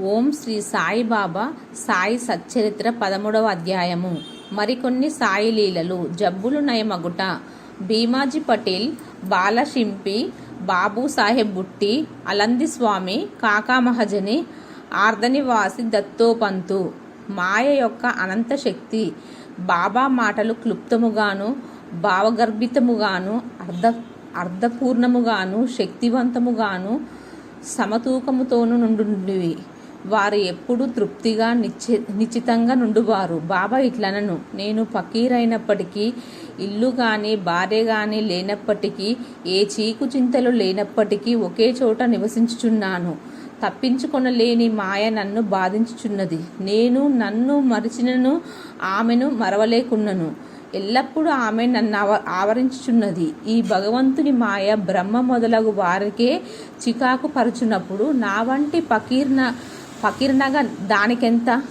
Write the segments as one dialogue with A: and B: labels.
A: ఓం శ్రీ సాయిబాబా సాయి సచ్చరిత్ర పదమూడవ అధ్యాయము. మరికొన్ని సాయి లీలలు జబ్బులు నయమగుట. భీమాజీ పటేల్ బాలశింపి బాబు సాహెబ్ బుట్టి అలంది స్వామి కాకా మహజని ఆర్ధనివాసి దత్తోపంతు. మాయ యొక్క అనంత శక్తి. బాబా మాటలు క్లుప్తముగాను భావగర్భితముగాను అర్ధ అర్ధపూర్ణముగాను శక్తివంతముగాను సమతూకముతోను నుండుండివి. వారు ఎప్పుడూ తృప్తిగా నిశ్చి నిశ్చితంగా నుండువారు. బాబా ఇట్లనను నేను ఫకీరైనప్పటికీ ఇల్లు కానీ భార్య కానీ లేనప్పటికీ ఏ చీకు చింతలు లేనప్పటికీ ఒకే చోట నివసించుచున్నాను. తప్పించుకొనలేని మాయ నన్ను బాధించుచున్నది. నేను నన్ను మరిచినను ఆమెను మరవలేకున్నను. ఎల్లప్పుడూ ఆమె నన్ను ఆవ ఆవరించుచున్నది. ఈ భగవంతుని మాయ బ్రహ్మ మొదలగు వారికే చికాకు పరచునప్పుడు నా వంటి పకీర్న పకీర్నగా దానికెంత?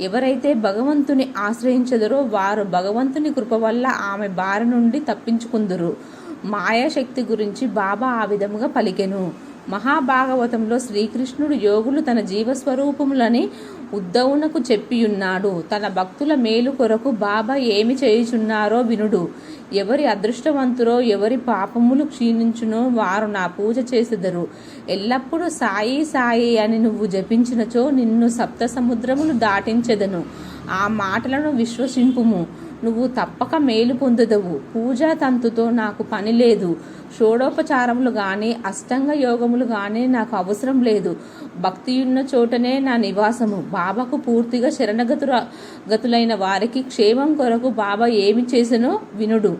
A: ఎవరైతే భగవంతుని ఆశ్రయించదరో వారు భగవంతుని కృప వల్ల ఆమె బారి నుండి తప్పించుకుందురు. మాయాశక్తి గురించి బాబా ఆ విధముగా పలికెను. మహాభాగవతంలో శ్రీకృష్ణుడు యోగులు తన జీవస్వరూపములని ఉద్దవునకు చెప్పియున్నాడు. తన భక్తుల మేలు కొరకు బాబా ఏమి చేయుచున్నారో వినుడు. ఎవరి అదృష్టవంతురో ఎవరి పాపములు క్షీణించునో వారు నా పూజ చేసెదరు. ఎల్లప్పుడూ సాయి సాయి అని నువ్వు జపించినచో నిన్ను సప్త సముద్రములు దాటించెదను. ఆ మాటలను విశ్వసింపుము. నువ్వు తప్పక మేలు పొందుదవు. పూజా తంతుతో నాకు పని లేదు. షోడోపచారములు కానీ అష్టంగ యోగములు కానీ నాకు అవసరం లేదు. భక్తి ఉన్న చోటనే నా నివాసము. బాబాకు పూర్తిగా శరణగతుర గతులైన వారికి క్షేమం కొరకు బాబా ఏమి చేసెనో వినుడు.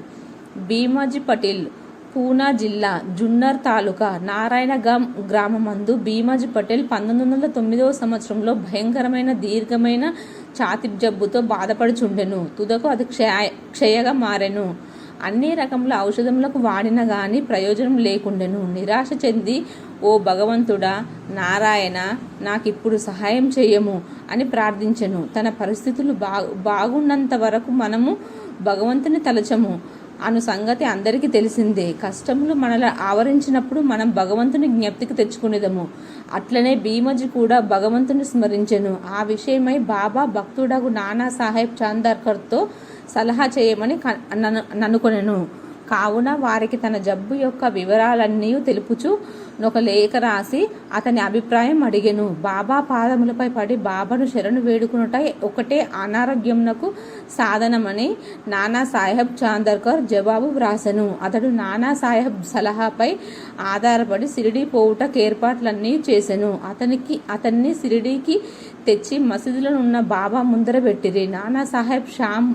A: భీమాజీ పటేల్ పూనా జిల్లా జున్నర్ తాలూకా నారాయణగాం గ్రామమందు భీమాజీ పటేల్ పంతొమ్మిది వందల తొమ్మిదవ సంవత్సరంలో భయంకరమైన దీర్ఘమైన ఛాతి జబ్బుతో బాధపడుచుండెను. తుదకు అది క్షయ క్షయగా మారెను. అన్ని రకముల ఔషధములకు వాడిన గాని ప్రయోజనం లేకుండెను. నిరాశ చెంది ఓ భగవంతుడా నారాయణ నాకిప్పుడు సహాయం చేయము అని ప్రార్థించెను. తన పరిస్థితులు బాగు బాగున్నంత వరకు మనము భగవంతుని తలచము. అను సంగతి అందరికీ తెలిసిందే. కష్టములు మనల్ని ఆవరించినప్పుడు మనం భగవంతుని జ్ఞప్తికి తెచ్చుకునేదము. అట్లనే భీమజీ కూడా భగవంతుని స్మరించెను. ఆ విషయమై బాబా భక్తుడగు నానా సాహెబ్ చాందర్కర్తో సలహా చేయమని నన్నుకొనెను కావున వారికి తన జబ్బు యొక్క వివరాలన్నీ తెలుపుచు ఒక లేఖ రాసి అతని అభిప్రాయం అడిగెను. బాబా పాదములపై పడి బాబాను శరణు వేడుకునుట ఒకటే అనారోగ్యమునకు సాధనమని నానా సాహెబ్ చాందర్కర్ జవాబు వ్రాసెను. అతడు నానా సాహెబ్ సలహాపై ఆధారపడి సిరిడి పోవుటకు ఏర్పాట్లన్నీ చేసెను. అతనికి అతన్ని సిరిడీకి తెచ్చి మసీదులో ఉన్న బాబా ముందర పెట్టిరి. నానా సాహెబ్ షామ్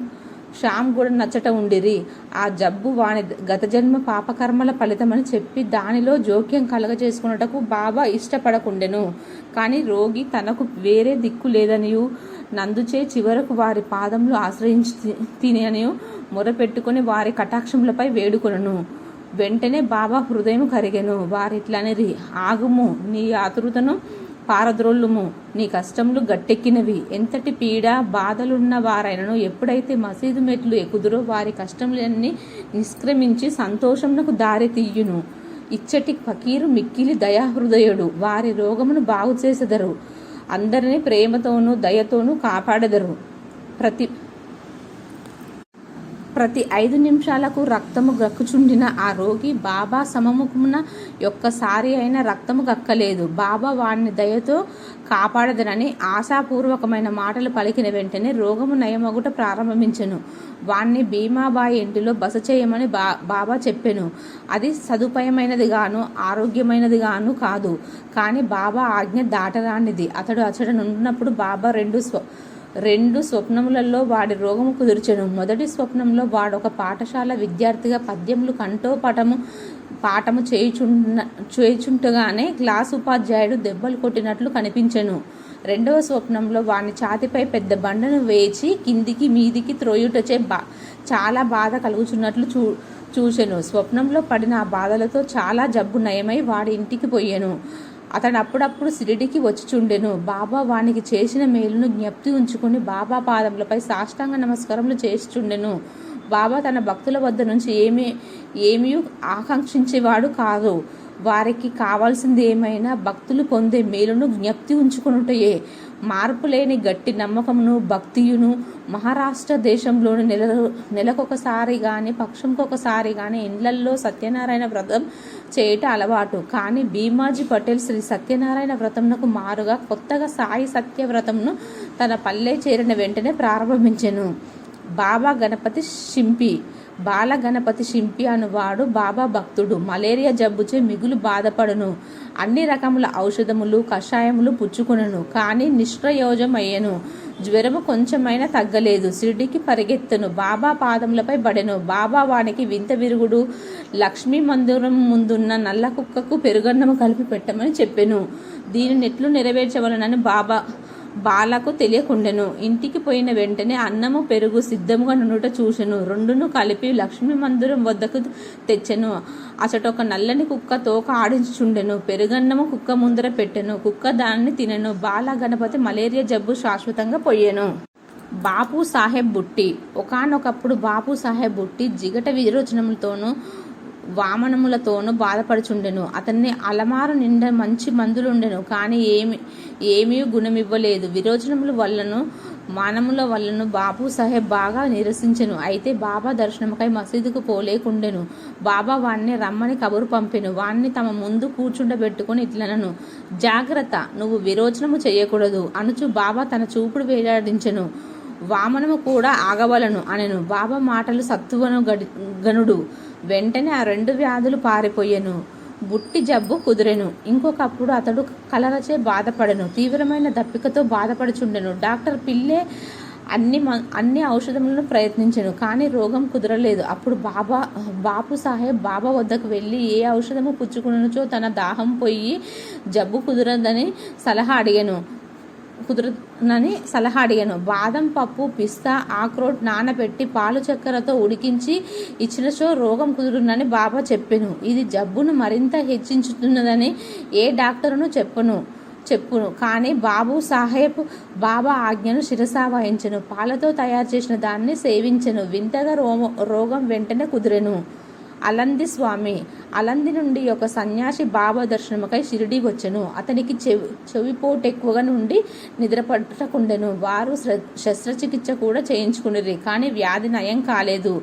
A: శ్యామ్ కూడా నచ్చట ఉండిరి. ఆ జబ్బు వాని గత జన్మ పాపకర్మల ఫలితమని చెప్పి దానిలో జోక్యం కలగజేసుకున్నటకు బాబా ఇష్టపడకుండెను. కానీ రోగి తనకు వేరే దిక్కు లేదనియు. నందుచే చివరకు వారి పాదములు ఆశ్రయించి తిననియు మొరపెట్టుకుని వారి కటాక్షములపై వేడుకొనను. వెంటనే బాబా హృదయం కరిగెను. వారిట్లనిరి ఆగుము నీ ఆతురుతను పారద్రోళ్ళుము. నీ కష్టములు గట్టెక్కినవి. ఎంతటి పీడ బాధలున్న వారైనను ఎప్పుడైతే మసీదు మెట్లు ఎక్కుదురో వారి కష్టములన్నీ నిష్క్రమించి సంతోషమునకు దారి తీయును. ఇచ్చటి ఫకీరు మిక్కిలి దయాహృదయుడు. వారి రోగమును బాగు చేసెదరు అందరినీ ప్రేమతోనూ దయతోనూ కాపాడెదరు. ప్రతి ప్రతి ఐదు నిమిషాలకు రక్తము గక్కుచుండిన ఆ రోగి బాబా సమముఖమున ఒక్కసారి అయినా రక్తము గక్కలేదు. బాబా వాడిని దయతో కాపాడదనని ఆశాపూర్వకమైన మాటలు పలికిన వెంటనే రోగము నయమగుట ప్రారంభించెను. వాణ్ణి భీమాబాయి ఇంటిలో బస చేయమని బా బాబా చెప్పెను. అది సదుపాయమైనది గాను ఆరోగ్యమైనది గాను కాదు. కానీ బాబా ఆజ్ఞ దాటరానిది. అతడు అతడు నుండినప్పుడు బాబా రెండు స్వ రెండు స్వప్నములలో వాడి రోగము కుదుర్చెను. మొదటి స్వప్నంలో వాడొక పాఠశాల విద్యార్థిగా పద్యములు కంఠోపటము పాఠము చేయుచున్న చేయుచుంటగానే క్లాస్ ఉపాధ్యాయుడు దెబ్బలు కొట్టినట్లు కనిపించెను. రెండవ స్వప్నంలో వాని ఛాతిపై పెద్ద బండను వేచి కిందికి మీదికి త్రోయుటచే బా చాలా బాధ కలుగుచున్నట్లు చూ చూశాను స్వప్నంలో పడిన ఆ బాధలతో చాలా జబ్బు నయమై వాడి ఇంటికి పోయాను. అతడు అప్పుడప్పుడు సిరిడికి వచ్చిచుండెను. బాబా వానికి చేసిన మేలును జ్ఞప్తి ఉంచుకుని బాబా పాదములపై సాష్టాంగ నమస్కారములు చేసిచుండెను. బాబా తన భక్తుల వద్ద నుంచి ఏమీ ఏమీ ఆకాంక్షించేవాడు కాదు. వారికి కావాల్సింది ఏమైనా భక్తులు పొందే మేలును జ్ఞప్తి ఉంచుకున్నటయే మార్పులేని గట్టి నమ్మకమును భక్తియును మహారాష్ట్ర దేశంలోని నెల నెలకొకసారి కానీ పక్షంకొకసారి కానీ ఇండ్లల్లో సత్యనారాయణ వ్రతం చేయట అలవాటు. కానీ భీమాజీ పటేల్ శ్రీ సత్యనారాయణ వ్రతంనకు మారుగా కొత్తగా సాయి సత్య వ్రతంను తన పల్లె చేరిన వెంటనే ప్రారంభించెను. బాబా గణపతి షింపి బాల గణపతి షింపి అనువాడు బాబా భక్తుడు. మలేరియా జబ్బుచే మిగులు బాధపడును. అన్ని రకముల ఔషధములు కషాయములు పుచ్చుకునను. కానీ నిష్ప్రయోజమయ్యను. జ్వరము కొంచెమైనా తగ్గలేదు. షిరిడికి పరిగెత్తును. బాబా పాదములపై పడెను. బాబా వానికి వింత విరుగుడు. లక్ష్మీ మందిరం ముందున్న నల్ల కుక్కకు పెరుగన్నము కలిపి పెట్టమని చెప్పెను. దీని నెట్లు నెరవేర్చవలనని బాబా బాలకు తెలియకుండెను. ఇంటికి పోయిన వెంటనే అన్నము పెరుగు సిద్ధముగా నుండుట చూసెను. రెండును కలిపి లక్ష్మీ మందిరం వద్దకు తెచ్చెను. అచటొక నల్లని కుక్క తోక ఆడించుచుండెను. పెరుగన్నము కుక్క ముందర పెట్టెను. కుక్క దానిని తినెను. బాల గణపతి మలేరియా జబ్బు శాశ్వతంగా పోయెను బాపు సాహెబ్ బుట్టి. ఒకానొకప్పుడు బాపు సాహెబ్ బుట్టి జిగట విరోచనములతోనూ వామనములతోనూ బాధపడుచుండెను. అతన్ని అలమారు నిండా మంచి మందులుండెను కానీ ఏమి ఏమీ గుణమివ్వలేదు. విరోచనముల వల్లను మానముల వల్లను బాబు సాహెబ్ బాగా నిరసించెను. అయితే బాబా దర్శనముకై మసీదుకు పోలేకుండెను. బాబా వాణ్ణి రమ్మని కబురు పంపెను. వాణ్ణి తమ ముందు కూర్చుండబెట్టుకుని ఇట్లనను. జాగ్రత్త నువ్వు విరోచనము చేయకూడదు. అనుచు బాబా తన చూపుడు వేలాడించెను. వామనము కూడా ఆగవలను అనెను. బాబా మాటలు సత్తువను గడి గనుడు. వెంటనే ఆ రెండు వ్యాధులు పారిపోయెను. బుట్టి జబ్బు కుదిరెను. ఇంకొకప్పుడు అతడు కలరచే బాధపడెను. తీవ్రమైన దప్పికతో బాధపడుచుండెను. డాక్టర్ పిల్లే అన్ని మ అన్ని ఔషధములను ప్రయత్నించెను కానీ రోగం కుదరలేదు. అప్పుడు బాబా బాపు సాహెబ్ బాబా వద్దకు వెళ్ళి ఏ ఔషధము పుచ్చుకునచో తన దాహం పోయి జబ్బు కుదరదని సలహా అడిగాను. కుదురునని సలహా అడిగాను. బాదం పప్పు పిస్తా ఆక్రోట్ నానబెట్టి పాలు చక్కెరతో ఉడికించి ఇచ్చినచో రోగం కుదురునని బాబా చెప్పాను. ఇది జబ్బును మరింత హెచ్చించుతున్నదని ఏ డాక్టరును చెప్పను చెప్పును. కానీ బాబు సాహెబ్ బాబా ఆజ్ఞను శిరసావహించను. పాలతో తయారు చేసిన దాన్ని సేవించెను. వింతగా రోమ రోగం వెంటనే కుదిరెను. అలంది స్వామి. అలంది నుండి ఒక సన్యాసి బాబా దర్శనముకై షిరిడి వచ్చెను అతనికి చెవి చెవిపోటు ఎక్కువగా నుండి నిద్రపట్టకుండెను. వారు శస్త్రచికిత్స కూడా చేయించుకునేది కానీ వ్యాధి నయం కాలేదు.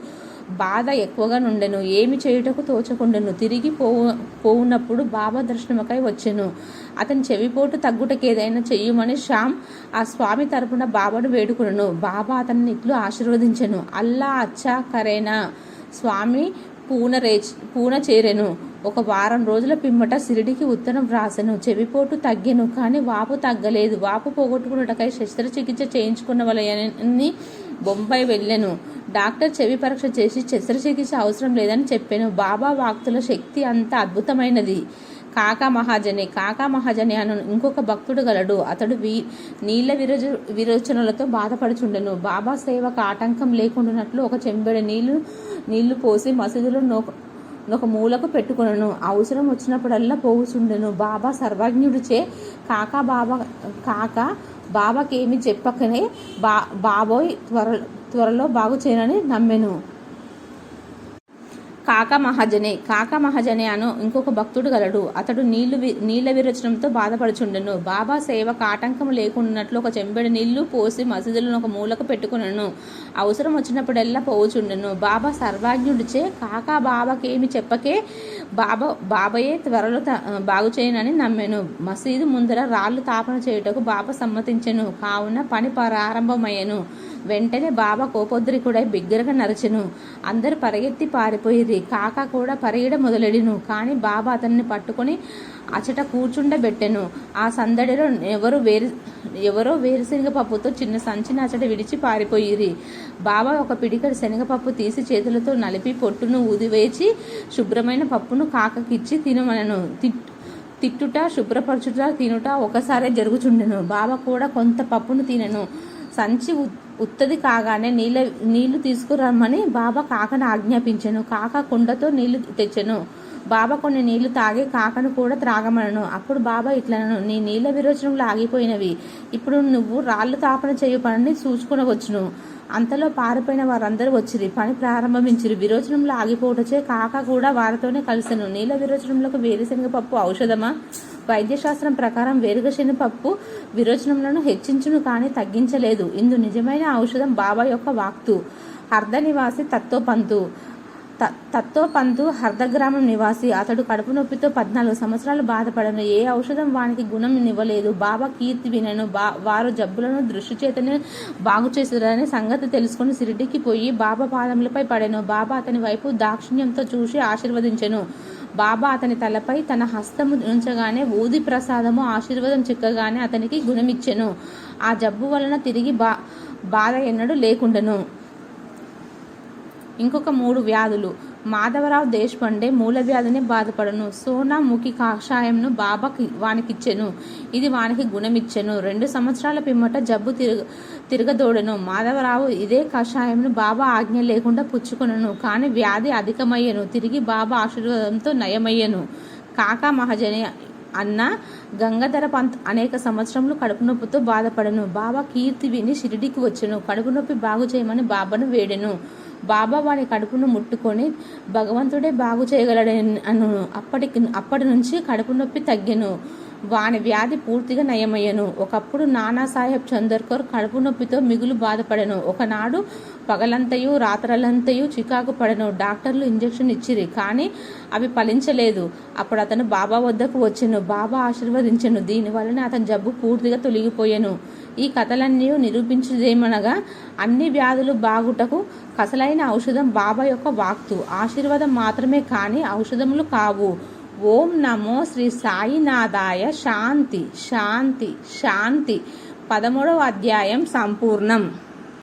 A: బాధ ఎక్కువగా నుండెను. ఏమి చేయుటకు తోచకుండెను. తిరిగి పోవు పోవునప్పుడు బాబా దర్శనముకై వచ్చెను. అతని చెవిపోటు తగ్గుటకు ఏదైనా చెయ్యమని శ్యామ్ ఆ స్వామి తరపున బాబాను వేడుకును బాబా అతన్ని ఇట్లు ఆశీర్వదించెను. అల్లా అచ్చా కరేనా. స్వామి పూన పూన చేరెను. ఒక వారం రోజుల పిమ్మట సిరిడికి ఉత్తరం వ్రాసెను. చెవిపోటు తగ్గెను కానీ వాపు తగ్గలేదు. వాపు పోగొట్టుకున్నటకై శస్త్రచికిత్స చేయించుకున్న వలయని బొంబాయి వెళ్ళాను. డాక్టర్ చెవి పరీక్ష చేసి శస్త్రచికిత్స అవసరం లేదని చెప్పాను. బాబా వాక్తుల శక్తి అంత అద్భుతమైనది. కాకా మహాజని కాకా మహాజని అను ఇంకొక భక్తుడు గలడు. అతడు వీ నీళ్ళ విరోచ విరోచనలతో బాధపడుచుండెను. బాబా సేవకు ఆటంకం లేకుండానట్లు ఒక చెంబెడ నీళ్ళు నీళ్ళు పోసి మసీదులో నొక ఒక మూలకు పెట్టుకునను. అవసరం వచ్చినప్పుడల్లా పోగుచుండెను బాబా సర్వజ్ఞుడిచే కాకా బాబా కాకా బాబాకేమి చెప్పకనే బా బాబోయ్ త్వర త్వరలో బాగు చేయనని నమ్మెను. కాక మహాజనే కాక మహాజనే అను ఇంకొక భక్తుడు గలడు. అతడు నీళ్ళు వి- నీళ్ళ విరచనంతో బాధపడుచుండెను. బాబా సేవకు ఆటంకం లేకున్నట్లు ఒక చెంబెడు నీళ్ళు పోసి మసీదులను ఒక మూలకు పెట్టుకునను. అవసరం వచ్చినప్పుడల్లా పోవుచుండెను. బాబా సర్వాజ్ఞుడిచే కాక బాబాకేమి చెప్పకే బాబా బాబాయే త్వరలో బాగు చేయనని నమ్మాను. మసీదు ముందర రాళ్ళు తాపన చేయుటకు బాబా సమ్మతించెను. కావున పని ప్రారంభమయ్యను. వెంటనే బాబా కోపోద్రికుడై బిగ్గరగా నరచెను. అందరు పరిగెత్తి పారిపోయిరి కాక కూడా పరిగెడ మొదలెడిను. కానీ బాబా అతన్ని పట్టుకొని అచట కూర్చుండబెట్టెను. ఆ సందడిలో ఎవరు వేరు ఎవరో వేరుశనగ పప్పుతో చిన్న సంచిని అచట విడిచి పారిపోయిరి. బాబా ఒక పిడికడి శనగపప్పు తీసి చేతులతో నలిపి పొట్టును ఊదివేచి శుభ్రమైన పప్పును కాకకిచ్చి తినమనను. తిట్టుట శుభ్రపరచుట తినుట ఒకసారే జరుగుచుండెను. బాబా కూడా కొంత పప్పును తినను. సంచి ఉత్తది కాగానే నీళ్ళ నీళ్ళు తీసుకురమ్మని బాబా కాకను ఆజ్ఞాపించను. కాక కుండతో నీళ్ళు తెచ్చను. బాబా కొన్ని నీళ్ళు తాగి కాకను కూడా త్రాగమనను. అప్పుడు బాబా ఇట్లనను నీ నీళ్ళ విరోచనంలో ఆగిపోయినవి. ఇప్పుడు నువ్వు రాళ్ళు తాపన చేయు పనిని చూసుకునవచ్చును అంతలో పారిపోయిన వారందరూ వచ్చిరి. పని ప్రారంభించిరి. విరోచనంలో ఆగిపోవటచే కాక కూడా వారితోనే కలిసెను. నీళ్ళ విరోచనములకు వేరుశనగ పప్పు ఔషధమా? వైద్యశాస్త్రం ప్రకారం వేరుగశనగ పప్పు విరోచనములను హెచ్చించును కానీ తగ్గించలేదు. ఇందు నిజమైన ఔషధం బాబా యొక్క వాక్తు. అర్ధ నివాసి తత్వపంతు తత్వపంతు హర్దగ్రామం నివాసి. అతడు కడుపు నొప్పితో పద్నాలుగు సంవత్సరాలు బాధపడను. ఏ ఔషధం వానికి గుణం ఇవ్వలేదు బాబా కీర్తి వినను. బా వారు జబ్బులను దృష్టి చేతనే బాగు చేశారని సంగతి తెలుసుకుని సిరిడికి పోయి బాబా పాదములపై పడెను. బాబా అతని వైపు దాక్షిణ్యంతో చూసి ఆశీర్వదించెను. బాబా అతని తలపై తన హస్తము ఉంచగానే ఊది ప్రసాదము ఆశీర్వాదం చిక్కగానే అతనికి గుణమిచ్చెను. ఆ జబ్బు వలన తిరిగి బా బాధ ఎన్నడూ లేకుండెను. ఇంకొక మూడు వ్యాధులు. మాధవరావు దేశపాండే మూల వ్యాధిని బాధపడను. సోనా ముఖి కాషాయంను బాబాకి వానికిచ్చెను. ఇది వానికి గుణమిచ్చెను. రెండు సంవత్సరాల పిమ్మట జబ్బు తిరగ తిరగదోడెను. మాధవరావు ఇదే కషాయంను బాబా ఆజ్ఞ లేకుండా పుచ్చుకొనను. కానీ వ్యాధి అధికమయ్యను. తిరిగి బాబా ఆశీర్వాదంతో నయమయ్యను. కాకా మహాజని అన్న గంగాధర పంత్ అనేక సంవత్సరములు కడుపు నొప్పితో బాధపడను. బాబా కీర్తి విని షిరిడికి వచ్చెను. కడుపు నొప్పి బాగు చేయమని బాబాను వేడెను. బాబా వాని కడుపును ముట్టుకొని భగవంతుడే బాగు చేయగలడని అను అప్పటికి అప్పటి నుంచి కడుపు నొప్పి తగ్గెను. వాని వ్యాధి పూర్తిగా నయమయ్యను. ఒకప్పుడు నానాసాహెబ్ చందర్కర్ కడుపు నొప్పితో మిగులు బాధపడెను. ఒకనాడు పగలంతయు రాత్రలంతయు చికాకు పడను. డాక్టర్లు ఇంజెక్షన్ ఇచ్చిరి కానీ అవి ఫలించలేదు. అప్పుడు అతను బాబా వద్దకు వచ్చెను బాబా ఆశీర్వదించెను. దీనివలన అతని జబ్బు పూర్తిగా తొలగిపోయాను. ఈ కథలన్నీ నిరూపించదేమనగా అన్ని వ్యాధులు బాగుటకు కసలైన ఔషధం బాబా యొక్క వాక్తు. ఆశీర్వాదం మాత్రమే కానీ ఔషధములు కావు. ఓం నమో శ్రీ సాయినాథాయ శాంతి శాంతి శాంతి. పదమూడవ అధ్యాయం సంపూర్ణం.